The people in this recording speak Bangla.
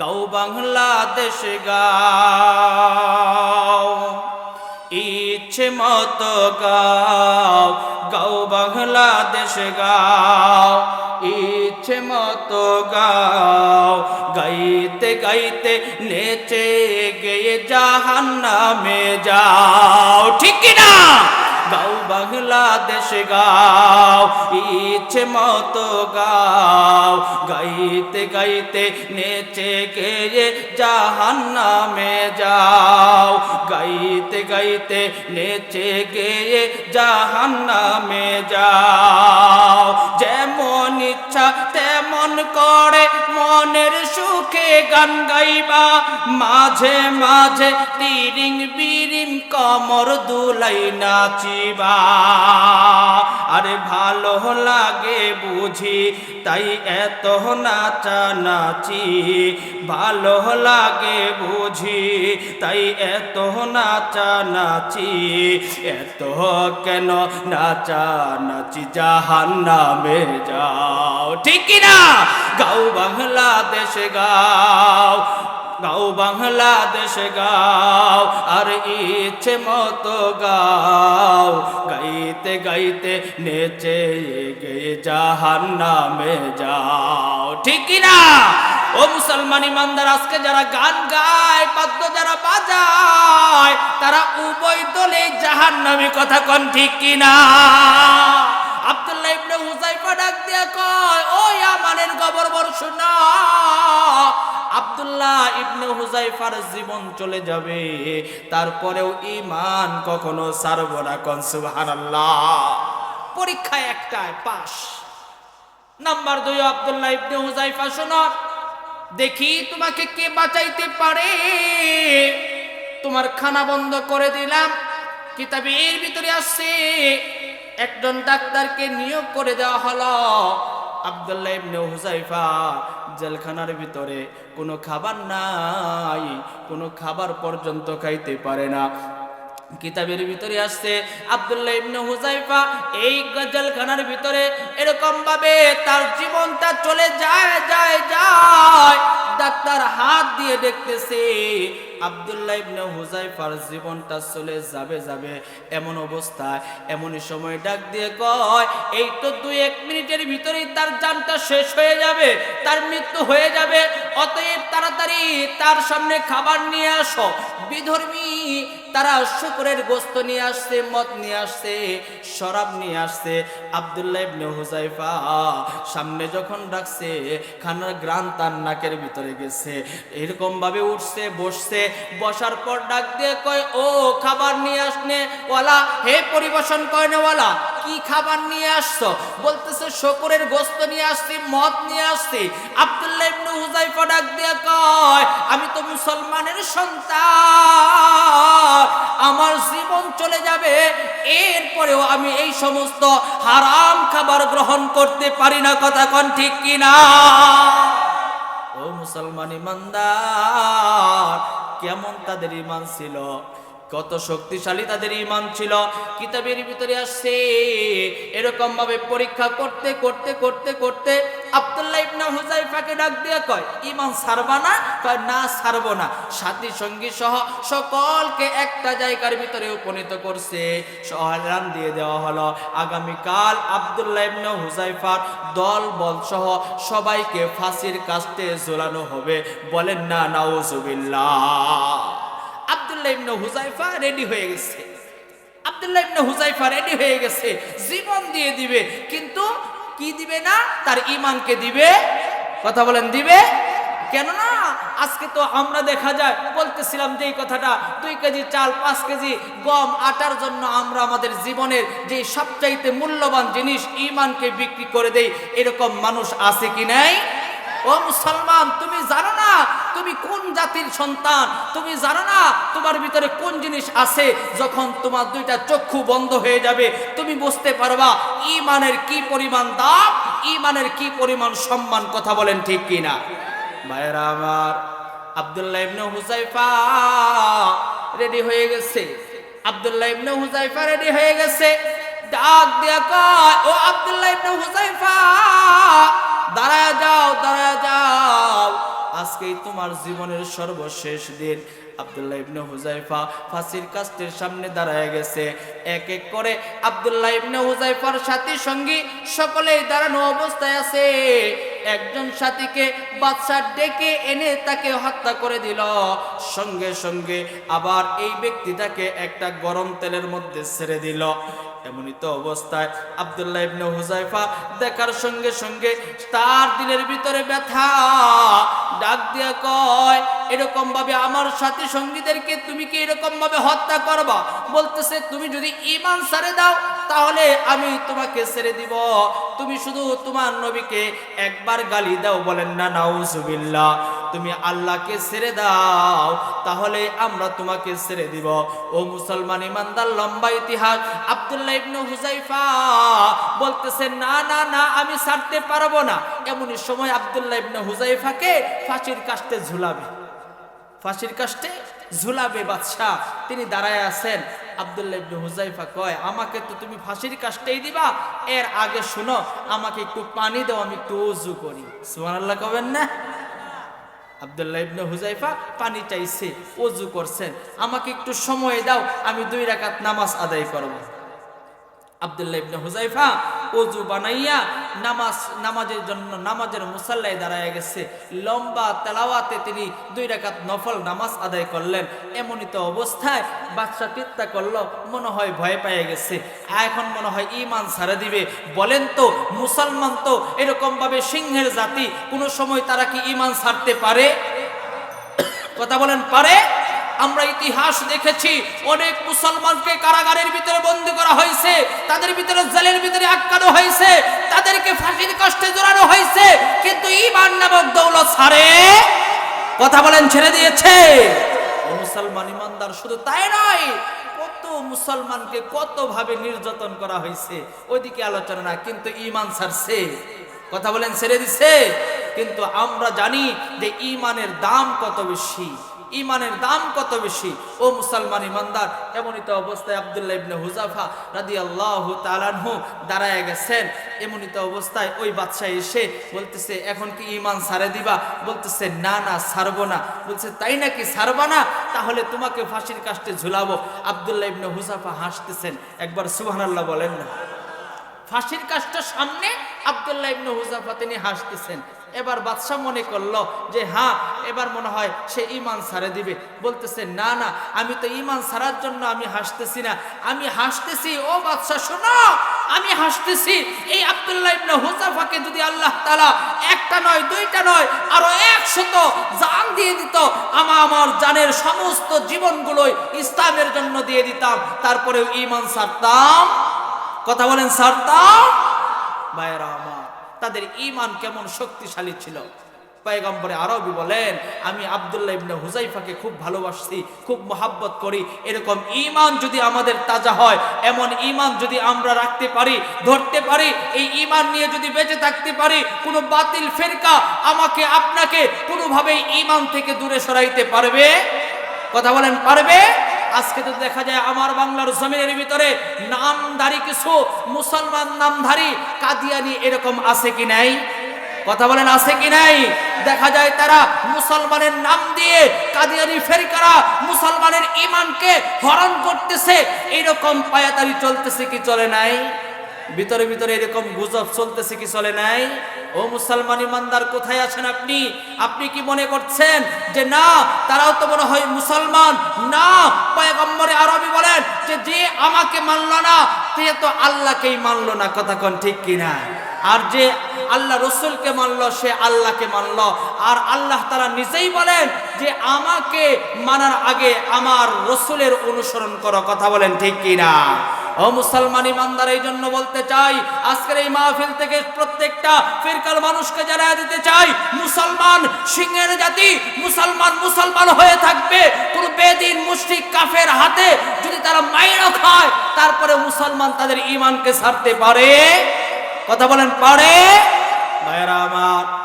গাও বাংলাদেশ গাও। ইচ্ছে মতো গাও গাও বাংলাদেশ গাও। ইচ্ছে মতো গাও, গাইতে গাইতে নেচে গিয়ে জাহান্নামে যাও। ঠিক না গাও বাংলাদেশ গাও, ইচ্ছে মতো গাও। গাইতে গাইতে নেচে গিয়ে জাহান্নামে যাও। গাইতে গাইতে নেচে গিয়ে জাহান্নামে যাও। যেমন ইচ্ছা তেমন করে মনের সুখে গান গাইবা। মাঝে মাঝে তিরিং বিরিং কমর দুলাই নাচিবা। আরে ভালো লাগে বুঝি, তাই এত নাচা নাচি। ভালো লাগে বুঝি, তাই এত নাচা নাচি। এত কেন নাচা নাচি জাহান নামে যাও। ঠিক না গাও বাংলাদেশ গাও গাও বাংলাদেশ গাও, আর ইচ্ছে মতো গাও। গাইতে গাইতে নেচে গে জাহান নামে যাও। ঠিক না ও মুসলমান ইমানদার, আজকে যারা গান গায় বাদ্য যারা বাজায়, তারা উভয় দলে জাহান নামে কথা কন ঠিক কি না আব্দুল্লাহ ইবনে হুজাইফা ডাক দিয়া কয়, ওই আমানের খবর বর শোনা, আব্দুল্লাহ ইবনে হুজাইফার জীবন চলে যাবে, তারপরেও ইমান কখনো ছাড়বো না কন, সুবহানাল্লাহ। পরীক্ষায় একটায় পাস নাম্বার দুই, আব্দুল্লাহ ইবনে হুজাইফা শোনো, দেখি তোমাকে কে বাঁচাইতে পারে? তোমার খানা বন্ধ করে দিলাম, কিতাবের ভিতরে আসছে একজন ডাক্তারকে নিয়োগ করে দেওয়া হলো। আব্দুল্লাহ ইবনে হুজাইফা জেলখানার ভিতরে কোনো খাবার নাই, কোনো খাবার পর্যন্ত খাইতে পারে না। কিতাবের ভিতরে আসছে, আব্দুল্লাহ ইবনে হুজাইফা এই গজলখানার ভিতরে এরকম ভাবে তার জীবনটা চলে যায় যায় যায়। ডাক্তার হাত দিয়ে দেখতেছে। আবদুল্লাহ ইবনে হুজাইফার জীবনটা চলে যাবে যাবে এমন অবস্থায়, এমনই সময় ডাক দিয়ে কয়, এই তো দুই এক মিনিটের ভিতরেই তার জানটা শেষ হয়ে যাবে, তার মৃত্যু হয়ে যাবে অতএব তাড়াতাড়ি তার সামনে খাবার নিয়ে আসো। বিধর্মী তারা শুকরের গোস্ত নিয়ে আসছে, মদ নিয়ে আসছে, শরাব নিয়ে আসছে। আব্দুল্লাহ ইবনে হুজাইফা সামনে যখন ডাকছে, খানার গ্রান তার নাকের ভিতরে গেছে। এরকম ভাবে উঠছে, বসছে। বসার পর ডাক দিয়ে কয়, ও, খাবার নিয়ে আসনে ওয়ালা। হে পরিবেশন কয়নেওয়ালা কি খাবার নিয়ে আসছো? বলতেছে, শকুরের গোস্ত নিয়ে আসছি, মদ নিয়ে আসছি। আব্দুল্লাহ ইবনে হুজাইফা ডাক আমি তো মুসলমানের সন্তান। আমার জীবন চলে যাবে। এরপরেও আমি এই সমস্ত হারাম খাবার গ্রহণ করতে পারি না। কথা কন ঠিক কিনা ও মুসলমান ইমানদার, কেমন তাদের ইমান ছিল? কত শক্তিশালী তাদের ইমান ছিল? কিতাবের ভিতরে আসছে এরকম ভাবে পরীক্ষা করতে করতে করতে করতে আব্দুল্লাহ ইবনে হুজাইফাকে ডাক দিয়ে কয়, ইমান ছাড়বা না? কয়, না, ছাড়বো না। সাথী সঙ্গী সহ সকলকে একটা জায়গার ভিতরে উপনীত করছে। সহারান দিয়ে দেওয়া হলো। আগামীকাল আব্দুল্লাহ ইবনে হুজাইফার দল বল সহ সবাইকে ফাঁসির কাস্তে ঝোলানো হবে। বলেন, না, নাউজুবিল্লাহ। আব্দুল্লাহ ইবনে হুজাইফা রেডি হয়ে গেছে। আব্দুল্লাহ ইবনে হুজাইফা রেডি হয়ে গেছে। জীবন দিয়ে দিবে। কিন্তু কি দিবে না? তার ইমানকে দিবে। কথা বলেন, দিবে। কেননা আজকে তো আমরা দেখা যায়, বলতেছিলাম যে এই কথাটা, দুই কেজি চাল, পাঁচ কেজি গম আটার জন্য আমরা আমাদের জীবনের যে সবচাইতে মূল্যবান জিনিস ইমানকে বিক্রি করে দেই, এরকম মানুষ আছে কি নাই? ও মুসলমান, তুমি জানো না তুমি কোন জাতির সন্তান? তুমি জানো না তোমার ভিতরে কোন জিনিস আছে? যখন তোমার দুইটা চক্ষু বন্ধ হয়ে যাবে, তুমি বুঝতে পারবা ইমানের কি পরিমাণ দাম, ইমানের কি পরিমাণ সম্মান, কথা বলেন ঠিক কিনা? ভাইরা আমার, আব্দুল্লাহ ইবনে হুজাইফা রেডি হয়ে গেছে। আব্দুল্লাহ ইবনে হুজাইফা রেডি হয়ে গেছে। ডাক দিয়া কয়, ও আব্দুল্লাহ ইবনে হুজাইফা দাঁড়ায় যাও দাঁড়ায় যাও। আজকেই তোমার জীবনের সর্বশেষ দিন। ইবনে হুজাইফা ফাঁসির সামনে দাঁড়ায় গেছে। এক এক করে ইবনে হুজাইফার সাথী সঙ্গী সকলেই দাঁড়ানো অবস্থায় আছে। একজন সাথীকে বাদশা ডেকে এনে তাকে হত্যা করে দিল। সঙ্গে সঙ্গে আবার এই ব্যক্তিটাকে একটা গরম তেলের মধ্যে ছেড়ে দিল। এমনই তো অবস্থায় আব্দুল্লাহ ইবনে হুজাইফা দেখার সঙ্গে সঙ্গে তার দিলের ভিতরে ব্যথা। ডাক দিয়া কয়, এরকম ভাবে আমার সাথী সঙ্গীদেরকে তুমি কি এরকম ভাবে হত্যা করবা? বলতেছে, তুমি যদি ইমান সারে দাও, তাহলে আমি তোমাকে ছেড়ে দিব। তুমি শুধু তোমার নবীকে একবার গালি দাও বলেন না, নাউজুবিল্লাহ। তুমি আল্লাহকে ছেড়ে দাও, তাহলে আমরা তোমাকে ছেড়ে দিব। ও মুসলমান ইমানদার, লম্বা ইতিহাস। আব্দুল্লাহ ইবনু হুজাইফা বলতেছে, না না না, আমি ছাড়তে পারব না। এমনই সময় আব্দুল্লাহ ইবনু হুজাইফাকে ফাঁসির কাস্তে ঝুলাবে। ফাঁসির কাস্টে ঝুলাবে বাদশাহ। তিনি দাঁড়ায় আছেন। আব্দুল্লাহ হুজাইফা কয়, আমাকে তো তুমি ফাঁসির দিবা। এর আগে শুনো, আমাকে একটু পানি দাও, আমি একটু উজু করি। কবেন না? আব্দুল্লাহ ইবনে হুজাইফা পানি চাইছে অজু করছেন। আমাকে একটু সময় দাও, আমি দুই রাকাত নামাজ আদায় করব। আব্দুল্লাহ ইবনে হুজাইফা অজু বানাইয়া নামাজ, নামাজের জন্য, নামাজের মুসাল্লায় দাঁড়ায় গেছে। লম্বা তেলাওয়াতে তিনি দুই রাকাত নফল নামাজ আদায় করলেন। এমনই তো অবস্থায় বাচ্চা চিন্তা করল, মনে হয় ভয় পেয়ে গেছে। এখন মনে হয় ইমান ছাড়া দিবে। বলেন তো, মুসলমান তো এরকম ভাবে সিংহের জাতি, কোনো সময় তারা কি ইমান ছাড়তে পারে? কথা বলেন, পারে? আমরা ইতিহাস দেখেছি, অনেক মুসলমানকে কারাগারের ভিতরে বন্দি করা হয়েছে, তাদের ভিতরে জেলের ভিতরে আটকানো হয়েছে, তাদেরকে ফাঁসির কষ্টে জড়ানো হয়েছে, কিন্তু ইমান নামক দৌলত ছাড়ে, কথা বলেন ছেড়ে দিয়েছে। মুসলমান ইমানদার, শুধু তাই নয়, কত মুসলমানকে কত ভাবে নির্যাতন করা হয়েছে, ওইদিকে আলোচনা না, কিন্তু ইমান ছাড়ছে। কথা বলেন ছেড়ে দিছে, কিন্তু আমরা জানি যে ইমানের দাম কত বেশি। ইমানের দাম কত বেশি? ও মুসলমান ইমানদার, এমনই তো অবস্থায় আব্দুল্লাহ ইবনে হুজাফা রাদি আল্লাহ তালানহু দাঁড়ায় গেছেন। এমনই তো অবস্থায় ওই বাদশাহ এসে বলতেছে, এখন কি ইমান সারে দিবা? বলতেছে, না না ছাড়বো না। বলছে, তাই নাকি ছাড়বা না? তাহলে তোমাকে ফাঁসির কাষ্টে ঝুলাবো। আব্দুল্লাহ ইবনে হুজাফা হাসতেছেন। একবার সুবহানাল্লাহ বলেন না। ফাঁসির কাজটা সামনে আব্দুল্লাহ ইবনে হুজাফা তিনি হাসতেছেন। এবার বাদশাহ মনে করল যে হ্যাঁ এবার মনে হয় সে ইমান ছাড়ে দিবে। বলতেছে, না না, আমি তো ইমান ছাড়ার জন্য আমি হাসতেছি না। আমি হাসতেছি, ও বাদশাহ, শোনো, আমি হাসতেছি। এই আব্দুল্লাহ ইবনে হুজাফাকে যদি আল্লাহ তাআলা একটা নয়, দুইটা নয়, আরও একশত জান দিয়ে দিত, আমা আমার জানের সমস্ত জীবনগুলোই ইসলামের জন্য দিয়ে দিতাম। তারপরেও ইমান ছাড়তাম কথা বলেন, সারতাম? ভাইরা আমার। তাদের ইমান কেমন শক্তিশালী ছিল? পয়গম্বরে আরবি বলেন, আমি আব্দুল্লাহ ইবনে হুজাইফাকে খুব ভালোবাসছি, খুব মোহাব্বত করি। এরকম ইমান যদি আমাদের তাজা হয়, এমন ইমান যদি আমরা রাখতে পারি, ধরতে পারি, এই ইমান নিয়ে যদি বেঁচে থাকতে পারি, কোনো বাতিল ফেরকা আমাকে, আপনাকে কোনোভাবেই ইমান থেকে দূরে সরাইতে পারবে? কথা বলেন, পারবে? আজকে তো দেখা যায় আমার বাংলার জমিনের ভিতরে নামধারী কিছু মুসলমান নামধারী কাদিয়ানি এরকম আছে কি নাই? কথা বলেন, আছে কি নাই? দেখা যায় তারা মুসলমানের নাম দিয়ে কাদিয়ানি ফেরিকারা মুসলমানের ইমানকে হরণ করতেছে। এরকম পায়াতারি চলতেছে কি চলে নাই? ভিতরে ভিতরে এরকম গুজব চলতেছে কি চলে নাই? ও মুসলমান ইমানদার, কোথায় আছেন আপনি? আপনি কি মনে করছেন যে না, তারাও তো মনে হয় মুসলমান? না, পয়গম্বরে আরবি বলেন যে যে আমাকে মানলো না, সে তো আল্লাহকেই মানলো না। কথা কোন ঠিক কিনা? আর যে আল্লাহ রসুলকে মানলো, সে আল্লাহকে মানলো। আর আল্লাহ তারা নিজেই বলেন যে আমাকে মানার আগে আমার রসুলের অনুসরণ করো। কথা বলেন ঠিক কিনা? ও মুসলমান ইমানদার, এই জন্য বলতে চাই, আজকের এই মাহফিল থেকে প্রত্যেকটা ফিরকাল মানুষকে জানাই দিতে চাই, মুসলমান সিংহের জাতি, মুসলমান মুসলমান হয়ে থাকবে। কোন বেদিন মুশরিক কাফের হাতে যদি তারা মাইরও খায়, তারপরে মুসলমান তাদের ইমানকে ছাড়তে পারে। কথা বলেন, পারে? আমার